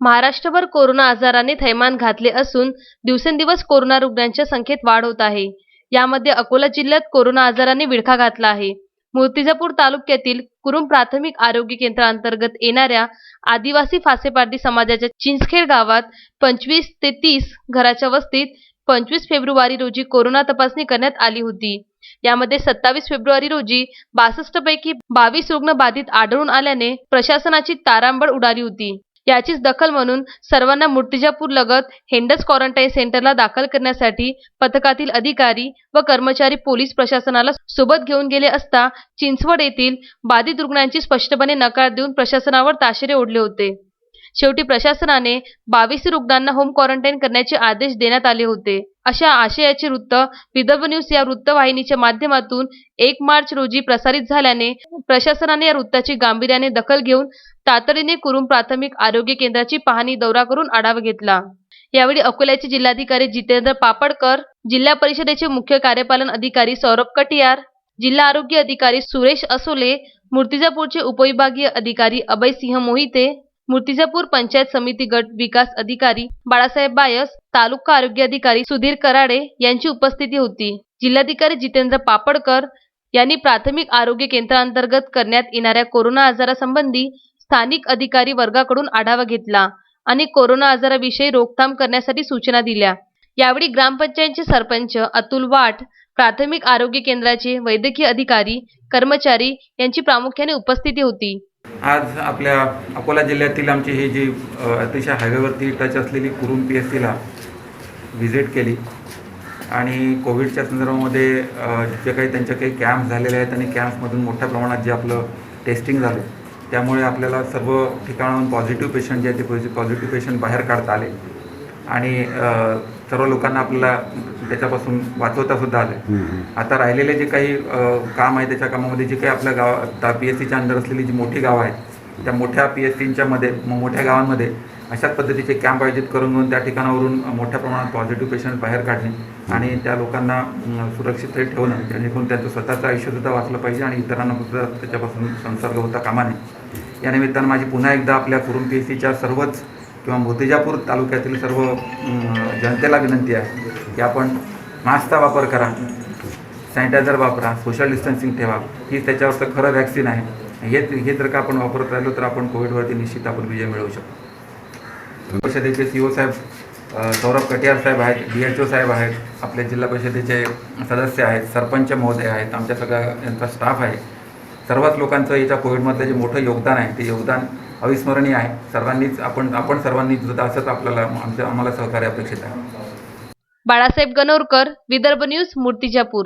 महाराष्ट्रभर कोरोना आजाराने थैमान घातले असून दिवसेंदिवस कोरोना रुग्णांच्या संख्येत वाढ होत आहे. यामध्ये अकोला जिल्ह्यात कोरोना आजाराने विळखा घातला आहे. मूर्तिजापूर तालुक्यातील कुरुम प्राथमिक आरोग्य केंद्रांतर्गत येणाऱ्या आदिवासी फासेपारधी समाजाच्या चिंचखेड गावात पंचवीस ते तीस घराच्या वस्तीत पंचवीस फेब्रुवारी रोजी कोरोना तपासणी करण्यात आली होती. यामध्ये सत्तावीस फेब्रुवारी रोजी बासष्ट पैकी बावीस रुग्ण बाधित आढळून आल्याने प्रशासनाची तारांबळ उडाली होती. याचीच दखल म्हणून सर्वांना मूर्तिजापूर लगत हेंडस क्वारंटाईन सेंटरला दाखल करण्यासाठी पथकातील अधिकारी व कर्मचारी पोलीस प्रशासनाला सोबत घेऊन गेले असता चिंचवड येथील बाधित रुग्णांची स्पष्टपणे नकार देऊन प्रशासनावर ताशेरे ओढले होते. शेवटी प्रशासनाने बावीस रुग्णांना होम क्वारंटाईन करण्याचे आदेश देण्यात आले होते. अशा आशयाचे वृत्त विदर्भ न्यूज या वृत्तवाहिनीच्या माध्यमातून एक मार्च रोजी प्रसारित झाल्याने प्रशासनाने या वृत्ताची गांभीर्याने दखल घेऊन तातडीने कुरुम प्राथमिक आरोग्य केंद्राची पाहणी दौरा करून आढावा घेतला. यावेळी अकोल्याचे जिल्हाधिकारी जितेंद्र पापडकर जिल्हा परिषदेचे मुख्य कार्यपालन अधिकारी सौरभ कटियार जिल्हा आरोग्य अधिकारी सुरेश असोले मूर्तिजापूरचे उपविभागीय अधिकारी अभयसिंह मोहिते मूर्तिजापूर पंचायत समिती गट विकास अधिकारी बाळासाहेब बायस तालुका आरोग्य अधिकारी सुधीर कराडे यांची उपस्थिती होती. जिल्हाधिकारी जितेंद्र पापडकर यांनी प्राथमिक आरोग्य केंद्रांतर्गत करण्यात येणाऱ्या कोरोना आजारासंबंधी स्थानिक अधिकारी वर्गाकडून आढावा घेतला आणि कोरोना आजाराविषयी रोखथाम करण्यासाठी सूचना दिल्या. यावेळी ग्रामपंचायतचे सरपंच अतुल वाट प्राथमिक आरोग्य केंद्राचे वैद्यकीय अधिकारी कर्मचारी यांची प्रामुख्याने उपस्थिती होती. आज आपल्या अकोला जिल्ह्यातील आमची ही जी अतिशय हायवेवरती टच असलेली कुरुम पी एस सीला व्हिजिट केली. आणि कोविडच्या संदर्भामध्ये जे काही त्यांच्या काही कॅम्प झालेले आहेत आणि कॅम्प्समधून मोठ्या प्रमाणात जे आपलं टेस्टिंग झालं त्यामुळे आपल्याला सर्व ठिकाणाहून पॉझिटिव्ह पेशंट जे आहेत ते पॉझिटिव्ह पेशंट बाहेर काढता आले. आणि सर्व लोकांना आपल्याला त्याच्यापासून वाचवता सुद्धा आलं आता राहिलेले जे काही काम आहे त्याच्या कामामध्ये जे काही आपल्या गाव पी एस सीच्या अंडर असलेली जी मोठी गावं आहेत त्या मोठ्या पी एस सीच्या मध्ये मोठ्या गावांमध्ये अशाच पद्धतीचे कॅम्प आयोजित करून घेऊन त्या ठिकाणावरून मोठ्या प्रमाणात पॉझिटिव्ह पेशंट बाहेर काढणे आणि त्या लोकांना सुरक्षित ठेवणं जेणेकरून त्यांचं स्वतःचं आयुष्यसुद्धा वाचलं पाहिजे आणि इतरांना सुद्धा त्याच्यापासून संसर्ग होता कामा नये. या निमित्तानं माझी पुन्हा एकदा आपल्या कुरुम पी एस सीच्या सर्वच किंवा मूर्तिजापूर तालुक्यातील सर्व जनतेला विनंती आहे की आपण मास्कचा वापर करा सॅनिटायझर वापरा सोशल डिस्टन्सिंग ठेवा. ही त्याच्यावरचं खरं व्हॅक्सिन आहे. हे हे जर का आपण वापरत राहिलो तर आपण कोविडवरती निश्चित आपण विजय मिळवू शकतो. परिषदेचे सी ओ साहेब सौरभ कटियार साहेब आहेत डी एच ओ साहेब आहेत आपले जिल्हा परिषदेचे सदस्य आहेत सरपंच महोदय आहेत आमच्या सगळ्या यांचा स्टाफ आहे. सर्वच लोकांचं याच्या कोविडमधलं जे मोठं योगदान आहे ते योगदान अविस्मरणीय आहे. सर्वांनीच आपण आपण सर्वांनी सुद्धा असंच आपल्याला आमच्या आम्हाला सहकार्य अपेक्षित आहे. बाळासाहेब गणोरकर विदर्भ न्यूज मूर्तिजापूर.